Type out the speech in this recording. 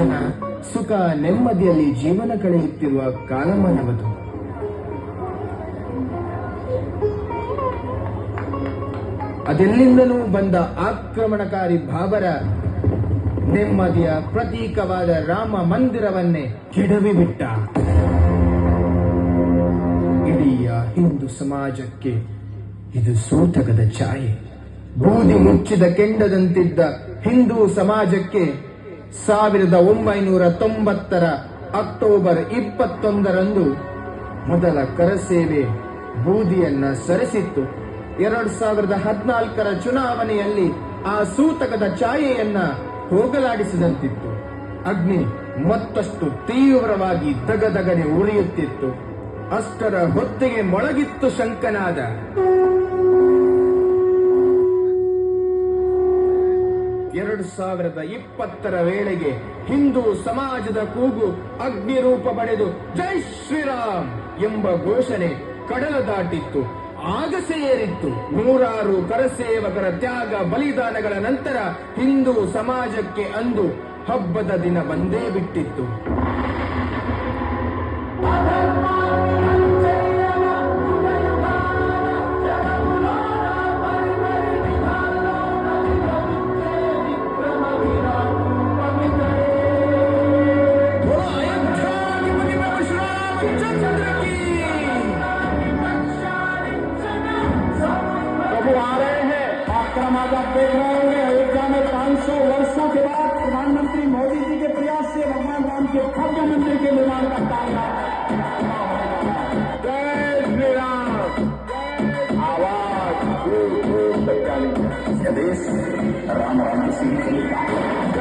ಜನ ಸುಖ ನೆಮ್ಮದಿಯಲ್ಲಿ ಜೀವನ ಕಳೆಯುತ್ತಿರುವ ಕಾಲಮಾನವದು. ಅದೆಲ್ಲಿಂದಲೂ ಬಂದ ಆಕ್ರಮಣಕಾರಿ ಭಾವರ ನೆಮ್ಮದಿಯ ಪ್ರತೀಕವಾದ ರಾಮ ಮಂದಿರವನ್ನೇ ಕೆಡವಿ ಬಿಟ್ಟ. ಇಡೀ ಹಿಂದೂ ಸಮಾಜಕ್ಕೆ ಇದು ಸೂತಕದ ಛಾಯೆ. ಬೂದಿ ಮುಚ್ಚಿದ ಕೆಂಡದಂತಿದ್ದ ಹಿಂದೂ ಸಮಾಜಕ್ಕೆ ಸಾವಿರದ ಒಂಬೈನೂರ ತೊಂಬತ್ತರ ಅಕ್ಟೋಬರ್ ಇಪ್ಪತ್ತೊಂದರಂದು ಮೊದಲ ಕರಸೇವೆ ಬೂದಿಯನ್ನ ಸರಿಸಿತ್ತು. ಎರಡು ಸಾವಿರದ ಹದಿನಾಲ್ಕರ ಚುನಾವಣೆಯಲ್ಲಿ ಆ ಸೂತಕದ ಛಾಯೆಯನ್ನ ಹೋಗಲಾಡಿಸಿದಂತಿತ್ತು. ಅಗ್ನಿ ಮತ್ತಷ್ಟು ತೀವ್ರವಾಗಿ ದಗದಗನೆ ಉರಿಯುತ್ತಿತ್ತು. ಅಷ್ಟರ ಹೊತ್ತಿಗೆ ಮೊಳಗಿತ್ತು ಶಂಕನಾದ ಎರಡು ಸಾವಿರದ ಇಪ್ಪತ್ತರ ವೇಳೆಗೆ ಹಿಂದೂ ಸಮಾಜದ ಕೂಗು ಅಗ್ನಿ ರೂಪ ಪಡೆದು ಜೈ ಶ್ರೀರಾಮ್ ಎಂಬ ಘೋಷಣೆ ಕಡಲ ದಾಟಿತ್ತು. ಆಗ ಸೇರಿತ್ತು. ನೂರಾರು ಕರಸೇವಕರ ತ್ಯಾಗ ಬಲಿದಾನಗಳ ನಂತರ ಹಿಂದೂ ಸಮಾಜಕ್ಕೆ ಅಂದು ಹಬ್ಬದ ದಿನ ಬಂದೇ ಬಿಟ್ಟಿತ್ತು. आप देख रहे होंगे अयोध्या में 500 वर्षों के बाद प्रधानमंत्री मोदी जी के प्रयास से भगवान राम के भव्य मंदिर के निर्माण का कार्य जय श्री राम आवाज़। यह देश राम राम सीख